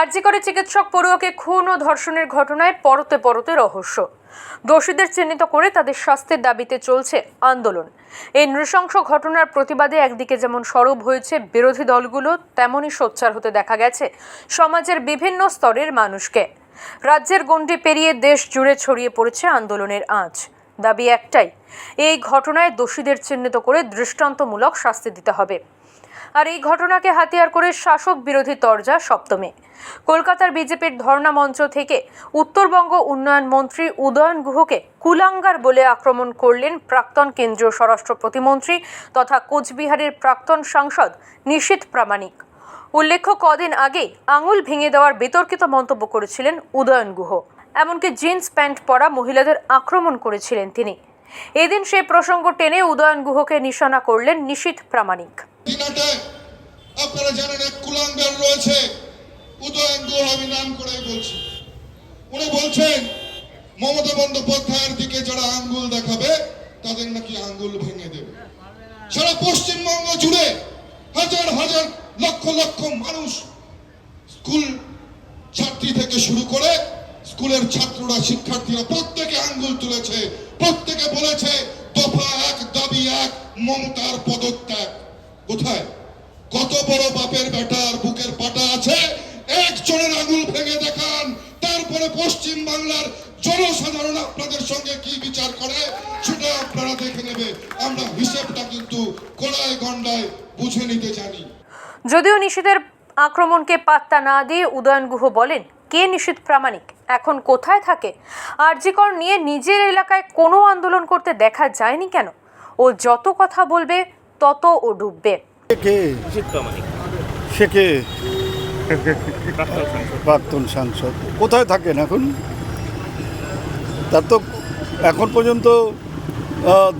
আরজি করে চিকিৎসক পড়ুয়াকে খুন ও ধর্ষণের ঘটনায় পরতে পরতে রহস্য। দোষীদের চিহ্নিত করে তাদের শাস্তির দাবিতে চলছে আন্দোলন। এই নৃশংস ঘটনার প্রতিবাদে একদিকে যেমন সরব হয়েছে বিরোধী দলগুলো, তেমনই সোচ্চার হতে দেখা গেছে সমাজের বিভিন্ন স্তরের মানুষকে। রাজ্যের গণ্ডি পেরিয়ে দেশ জুড়ে ছড়িয়ে পড়েছে আন্দোলনের আঁচ। দাবি একটাই, এই ঘটনায় দোষীদের চিহ্নিত করে দৃষ্টান্তমূলক শাস্তি দিতে হবে। আর এই ঘটনাকে হাতিয়ার করে শাসক বিরোধী তরজা সপ্তমে। কলকাতার বিজেপির ধর্ণা মঞ্চ থেকে উত্তরবঙ্গ উন্নয়ন মন্ত্রী উদয়ন গুহকে কুলাঙ্গার বলে আক্রমণ করলেন প্রাক্তন কেন্দ্রীয় স্বরাষ্ট্র প্রতিমন্ত্রী তথা কোচবিহারের প্রাক্তন সাংসদ নিশীথ প্রামাণিক। উল্লেখ্য, কদিন আগে আঙুল ভেঙে দেওয়ার বিতর্কিত মন্তব্য করেছিলেন উদয়ন গুহ। এমনকি জিন্স প্যান্ট পরা মহিলাদের আক্রমণ করেছিলেন তিনি। এদিন সেই প্রসঙ্গ টেনে উদয়ন গুহকে নিশানা করলেন নিশীথ প্রামাণিক। আপনারা জানেন এক কুলাঙ্গার রয়েছে। উদয়ন গুহ আমি নাম করেই বলছি। উনি বলছেন, মমতা বন্দ্যোপাধ্যায়ের দিকে যারা আঙ্গুল দেখাবে, তাদের নাকি আঙ্গুল ভেঙে দেবে। সারা পশ্চিমবঙ্গ জুড়ে হাজার হাজার লক্ষ লক্ষ মানুষ স্কুল ছাত্রী থেকে শুরু করে স্কুলের ছাত্ররা, শিক্ষার্থীরা প্রত্যেকে আঙ্গুল তুলেছে, প্রত্যেকে বলেছে, দফা এক, দাবি এক, মমতার পদত্যাগ। কোথায়? কত বড় বাপের বেটার বুকের পাটা আছে? একজনের আঙুল ভেঙে দেখান। তারপরে পশ্চিম বাংলার জনসাধারণ আপনাদের সঙ্গে কি বিচার করে, সেটা আপনারা দেখে নেবে। আমরা হিসেবটা কিন্তু কোড়ায় গন্ডায় বুঝে নিতে জানি। যদিও নিষেধের আক্রমণকে পাত্তা না দিয়ে উদয়ন গুহ বলেন, কে নিষেধ প্রামাণিক? এখন কোথায় থাকে? আরজিকর নিয়ে নিজের এলাকায় কোনো আন্দোলন করতে দেখা যায়নি কেন? ও যত কথা বলবে তত ও ডুববে। প্রাক্তন সাংসদ। কোথায় থাকেন এখন? তার তো এখন পর্যন্ত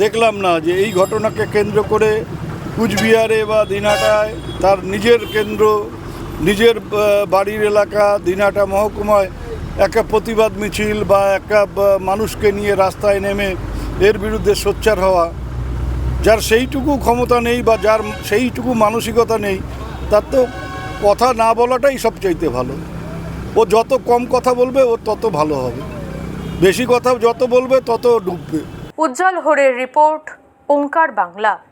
দেখলাম না যে এই ঘটনাকে কেন্দ্র করে কুচবিহারে বা দিনাটায় তার নিজের কেন্দ্র, নিজের বাড়ির এলাকা দিনাটা মহকুমায় একটা প্রতিবাদ মিছিল বা একটা মানুষকে নিয়ে রাস্তায় নেমে এর বিরুদ্ধে সোচ্চার হওয়া। যার সেইটুকু ক্ষমতা নেই বা যার সেইটুকু মানসিকতা নেই, তার তো কথা না বলাটাই সবচাইতে ভালো। ও যত কম কথা বলবে, ও তত ভালো হবে। বেশি কথা যত বলবে, তত ডুববে। উজ্জ্বল হোরের রিপোর্ট, ওঙ্কার বাংলা।